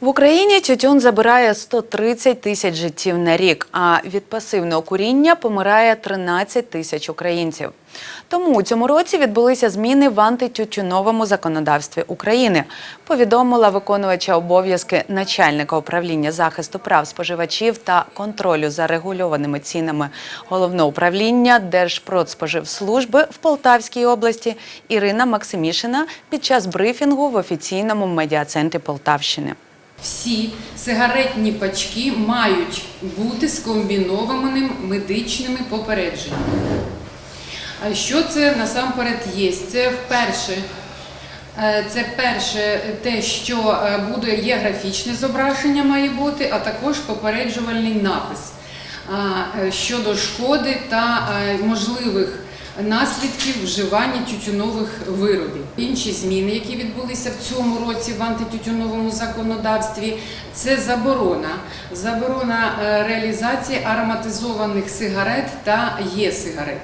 В Україні тютюн забирає 130 тисяч життів на рік, а від пасивного куріння помирає 13 тисяч українців. Тому у цьому році відбулися зміни в антитютюновому законодавстві України. Повідомила виконувача обов'язки начальника управління захисту прав споживачів та контролю за регульованими цінами головного управління Держпродспоживслужби в Полтавській області Ірина Максимішина під час брифінгу в офіційному медіа-центрі Полтавщини. Всі сигаретні пачки мають бути скомбінованими медичними попередженнями. А що це насамперед є? Це вперше. е, Це перше те, що е, буде є графічне зображення, має бути, а також попереджувальний напис е, щодо шкоди та можливих наслідків вживання тютюнових виробів. Інші зміни, які відбулися в цьому році в антитютюновому законодавстві, це заборона. Заборона е, реалізації ароматизованих сигарет та є-сигарет.